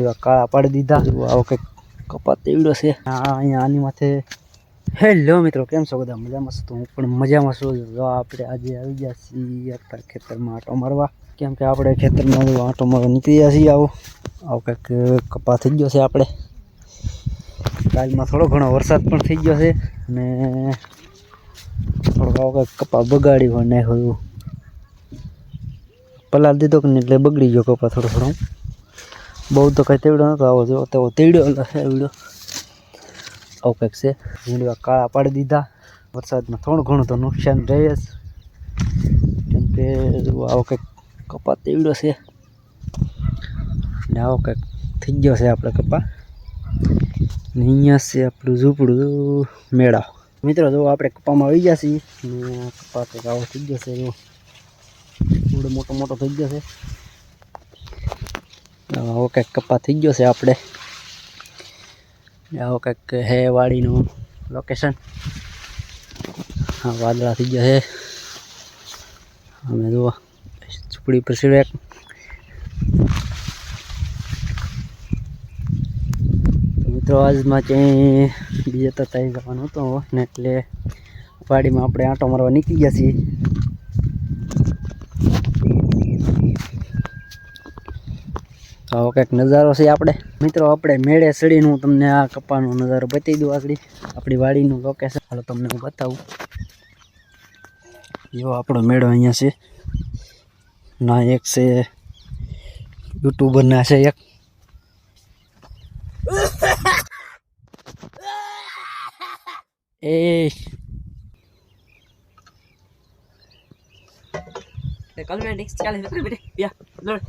ઝીંડવા કાળા પાડી દીધા. આવો કંઈક કપાત એવડો છે. આ અહીંયા આની માથે. હેલો મિત્રો કેમ છો બધા? મજામાં છો તો હું પણ મજામાં છું. જો આપણે આજે આવી ગયા છીએ આપણા ખેતરમાં આંટો મારવા. કેમ કે આપણે ખેતરમાં આંટો મારવા નીકળી ગયા છીએ આવો. આવો કંઈક કપા થઈ ગયો છે આપણે. કાલમાં થોડો ઘણો વરસાદ પણ થઈ ગયો છે અને થોડોક આવો કંઈક કપા બગાડી હોય નાખ્યો પલાળ દીધો કે એટલે બગડી ગયો કપા થોડો થોડો બહુ તો કંઈ તેવડો નતો આવો, જો તો તેવડો છે એવડો. આવું કંઈક છે. ઝીંડવા કાળા પાડી દીધા. વરસાદમાં થોડું ઘણું તો નુકસાન રહે જ. કેમ કે આવો કંઈક કપા તેવડો છે. ને આવો કંઈક થઈ ગયો છે આપણે કપા. ને અહીંયા છે આપણું ઝૂંપડું મેળા. મિત્રો, જો આપણે કપામાં આવી ગયા છીએ. ને કંઈક આવો થઈ ગયો છે મોટો મોટો થઈ ગયો છે. આવો કંઈક કપા થઈ ગયો છે આપણે. આવો કંઈક હે વાડીનું લોકેશન હા, વાદળા થઈ ગયા છે. અમે જુઓ, ઝૂંપડી પર સિવાય મિત્રો, આજમાં ક્યાંય બીજે તો ત્યાં જવાનું હતું, ને એટલે વાડીમાં આપણે આંટો મારવા નીકળી ગયા છીએ. તો કંઈક નજારો છે આપણે. મિત્રો, આપણે મેળે સળીનું તમને આ કપાનો નજારો બતાવી દઉં આગળ. આપણી વાડીનું લોકેશન હાલો, તમને હું બતાવું. એવો આપણો મેળો અહીંયા છે. ના, એક છે યુટ્યુબરના છે એક. એ. કલ નેક્સ્ટ ચાલે બેટે યા, લોડ.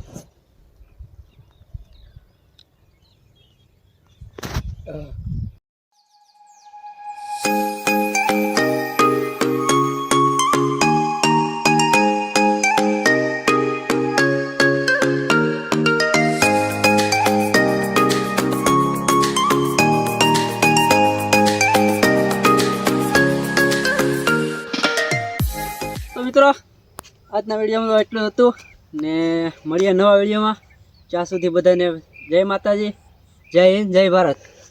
મિત્રો, આજના વિડીયોમાં એટલું હતું ને મળીએ નવા વિડીયોમાં. ત્યાં સુધી બધાને જય માતાજી, જય હિન્દ, જય ભારત.